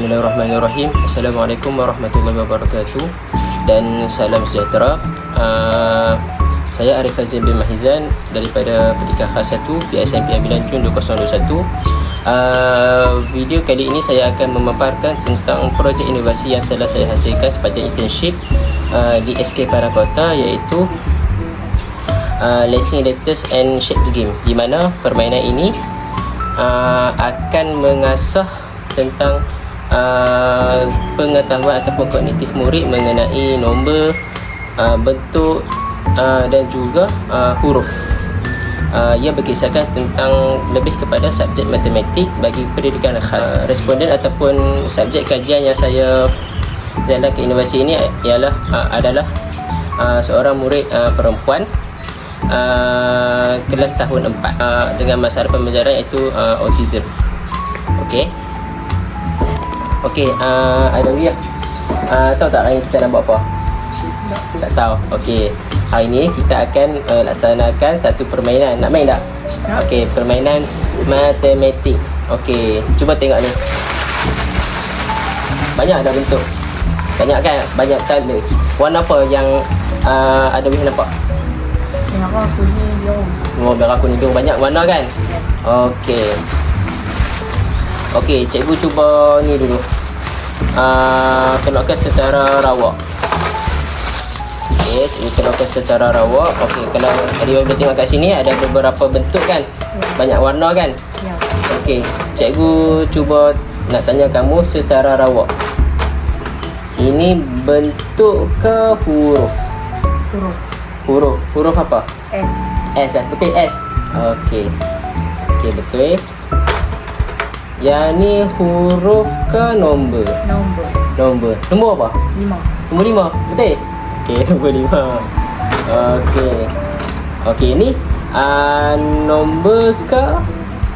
Bismillahirrahmanirrahim. Assalamualaikum warahmatullahi wabarakatuh. Dan salam sejahtera. Uh, Saya Arif Fazil bin Mahizan Daripada Pendidikan Khas 1 PSMP Ambilan Jun 2021 uh, Video kali ini saya akan memaparkan Tentang projek inovasi yang telah saya hasilkan Sepanjang internship uh, Di SK Parakota Iaitu uh, Lacing Letters and Shape the Game Di mana permainan ini uh, Akan mengasah tentang uh, pengetahuan ataupun kognitif murid mengenai nombor, uh, bentuk uh, dan juga uh, huruf. Uh, ia berkisahkan tentang lebih kepada subjek matematik bagi pendidikan khas. Uh, responden ataupun subjek kajian yang saya dalam ke inovasi ini ialah uh, adalah uh, seorang murid uh, perempuan uh, kelas tahun 4 uh, dengan masalah pembelajaran iaitu uh, autism. Okey. Okey, uh, Adawiyah. Uh, tahu tak hari ni kita nak buat apa? Tak. Tak tahu. Okey. Hari ni kita akan uh, laksanakan satu permainan. Nak main tak? Ya. Okey, permainan matematik. Okey, cuba tengok ni. Banyak dah bentuk. Banyak kan? Banyak color. Warna apa yang uh, Adawiyah nampak? Yang apa aku ni biru. Oh, merah kuning biru banyak warna kan? Okey. Okey, cikgu cuba ni dulu. Ah, uh, kenokkan secara rawak. Okey, cikgu kenokkan secara rawak. Okey, kalau tadi boleh tengok kat sini ada beberapa bentuk kan? Banyak warna kan? Ya. Okey, cikgu cuba nak tanya kamu secara rawak. Ini bentuk ke huruf? Huruf Huruf. Huruf apa? S. S lah. Betul S? Okey. Okey, betul. Yang ni huruf ke nombor? Nombor Nombor. Nombor apa? lima. Nombor lima. Betul? Okey, nombor lima. Okey. Okey, ni uh, nombor ke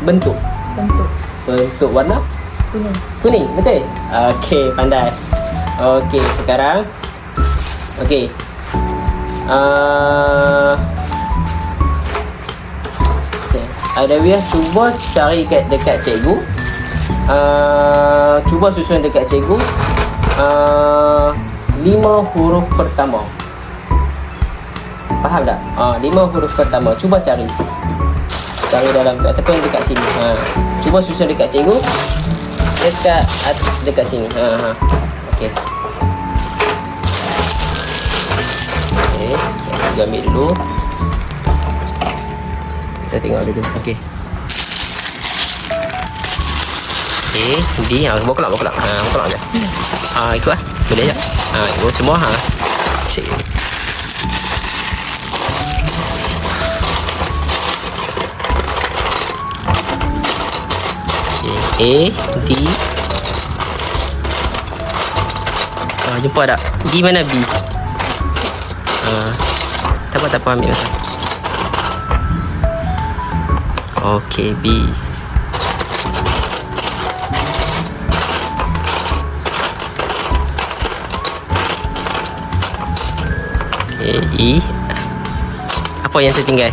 bentuk? Bentuk Bentuk warna? kuning. Kuning, betul? Okey, pandai. Okey, sekarang Okey. Uh, okay. Adawiyah cuba cari kat dekat cikgu. Uh, cuba susun dekat cikgu. Uh, lima huruf pertama. Faham tak? Uh, lima huruf pertama. Cuba cari. Cari dalam tu ataupun dekat sini. Ha. Cuba susun dekat cikgu. Dekat at- dekat sini. Ha ha. Okey. Okey, kita ambil dulu. Kita tengok dulu. Okey. Okey, B. Ha, bawa kelak, bawa kelak. Ha, bawa kelak je. Ha, ikut lah. Boleh je. Ha, ikut semua. Ha. Okey, A, D. Ha, jumpa tak? D mana B? Ha, tak apa, tak apa ambil masa. Okey, B. Okey, E. Apa yang tertinggal?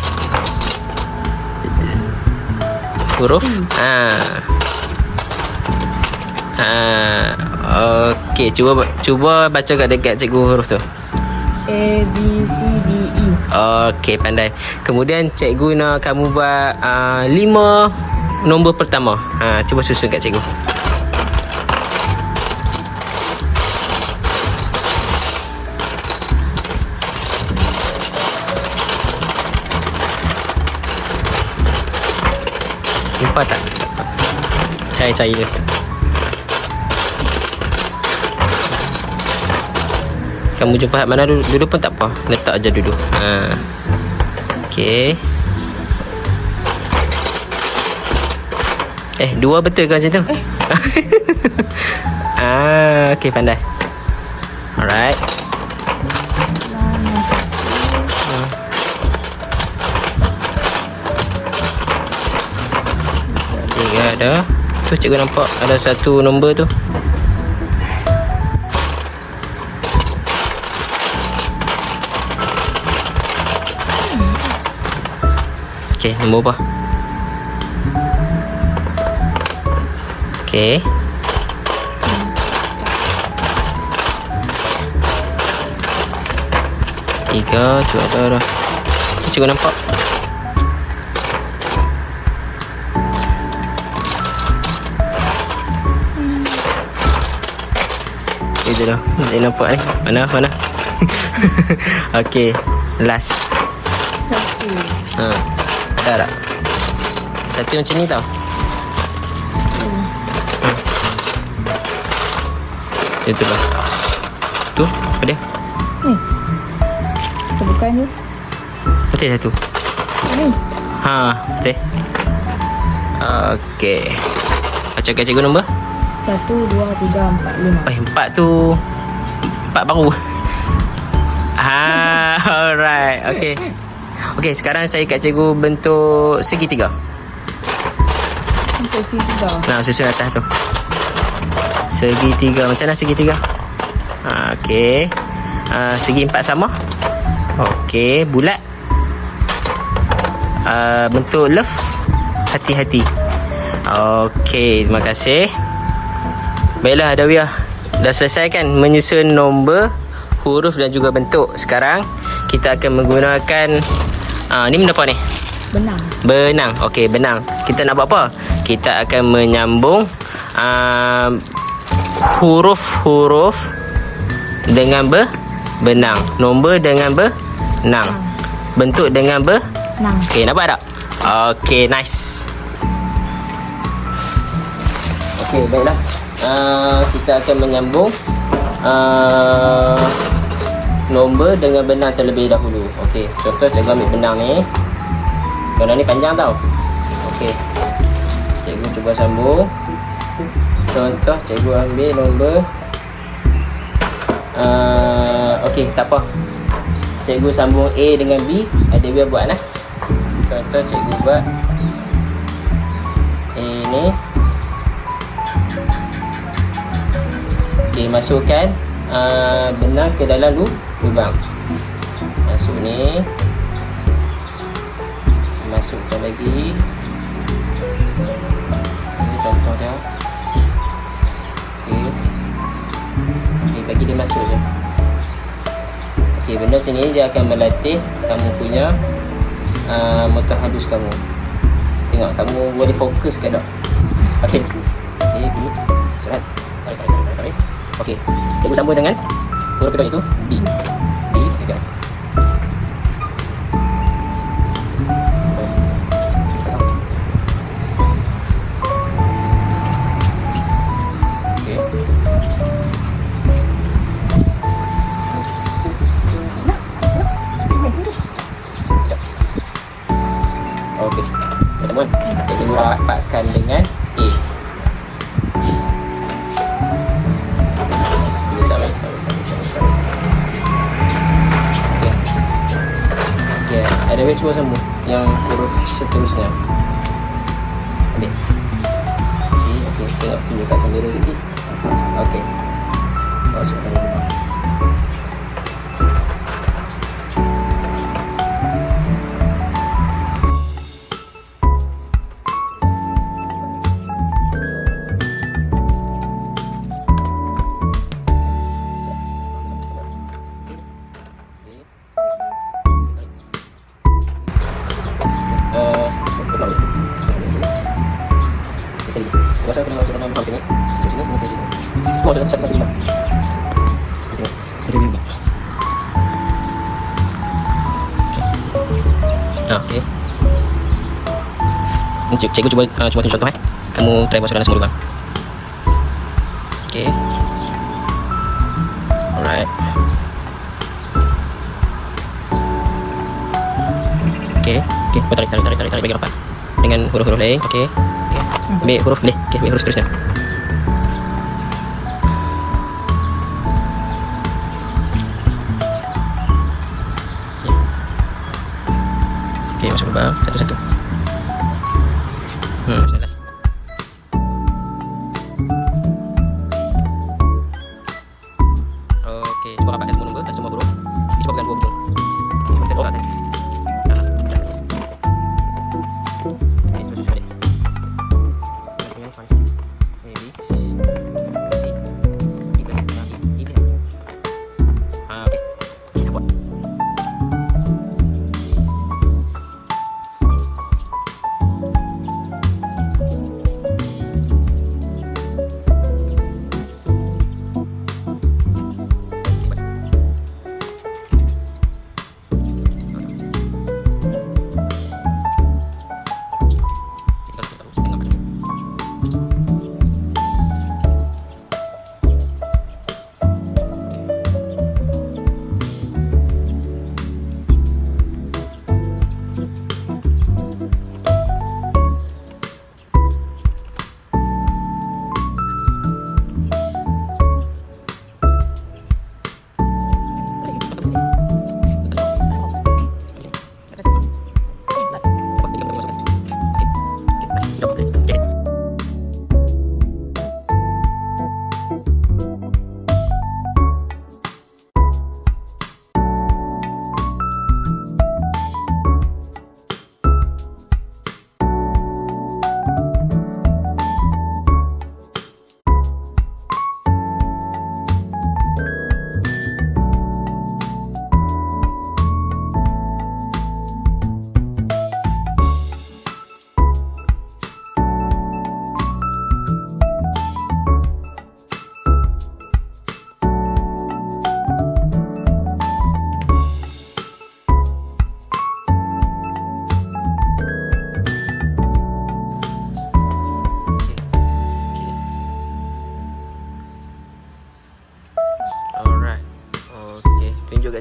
Huruf? Ha. Ha. Okey, cuba cuba baca kat dekat cikgu huruf tu. A B C D E. Okey, pandai. Kemudian cikgu nak kamu buat uh, lima nombor pertama. Ha, cuba susun kat cikgu. Jumpa tak? Cari-cari je. Kamu jumpa hat mana dulu, dulu pun tak apa. Letak je dulu. Ha. Okey. Eh, dua betul ke macam tu? Eh. ah, okey pandai. Alright. ya ada tu cikgu nampak ada satu nombor tu Okey, nombor apa? Okey. Tiga, cuba dah. Cikgu nampak Itu dah. Saya nampak ni. Mana, mana. Okey. Last. Satu. Ha. Ada tak? Satu macam ni tau. Hmm. Macam tu lah. Tu, apa dia? Ni. Kita bukan tu. Betul satu. Ni. Ha, betul. Kat cikgu nombor? Satu, dua, tiga, empat, lima. Eh, empat tu empat baru. Ha, alright. Okey. Okey, sekarang saya kat cikgu bentuk segitiga. Untuk si tiga. Nah, susun atas tu. Segitiga. Macam mana segitiga? Ha, okey. Uh, segi empat sama. Okey, bulat. Uh, bentuk love. Hati-hati. Okey, terima kasih. Baiklah, Adawiyah. Dah selesai kan menyusun nombor, huruf dan juga bentuk. Sekarang kita akan menggunakan uh, ni benda apa ni? Benang. Benang. Okey, benang. Kita nak buat apa? Kita akan menyambung uh, huruf-huruf dengan ber benang. Nombor dengan benang. Bentuk dengan ber Nang. Okey, nak buat tak? Okey, nice. Okey, baiklah. Uh, kita akan menyambung uh, nombor dengan benang terlebih dahulu. Okey, contoh cikgu ambil benang ni. Benang ni panjang tau. Okey. Cikgu cuba sambung. Contoh cikgu ambil nombor uh, Okey, tak apa. Cikgu sambung A dengan B. Ada dia buat lah. Contoh cikgu buat ini okay, masukkan uh, benang ke dalam lu? Lubang. Masuk ni. Masukkan lagi. Ini contoh dia. Okay. okay, bagi dia masuk je. Okay, benda macam ni dia akan melatih kamu punya uh, motor halus kamu. Tengok kamu boleh fokus ke tak? Okey Okey. Cikgu sambung dengan Huruf kedua itu B Baik cuba sambung yang huruf seterusnya. Ambil. Si, okey, tengok tunjukkan kamera sikit. Okey. Masukkan Okey. Ni cik, cikgu cuba uh, cuba tunjuk contoh eh. Kamu try masuk dalam semua lubang. Okey. Alright. Okey, okey, kau tarik tarik tarik tarik tarik bagi rapat. Dengan huruf-huruf lain, okey. Okey. Ambil huruf boleh. Okey, ambil huruf seterusnya. Okey, masuk lubang satu-satu.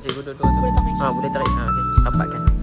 Cikgu dua-dua tu. Boleh tarik. Ha, boleh tarik. Ha, okey. Rapatkan.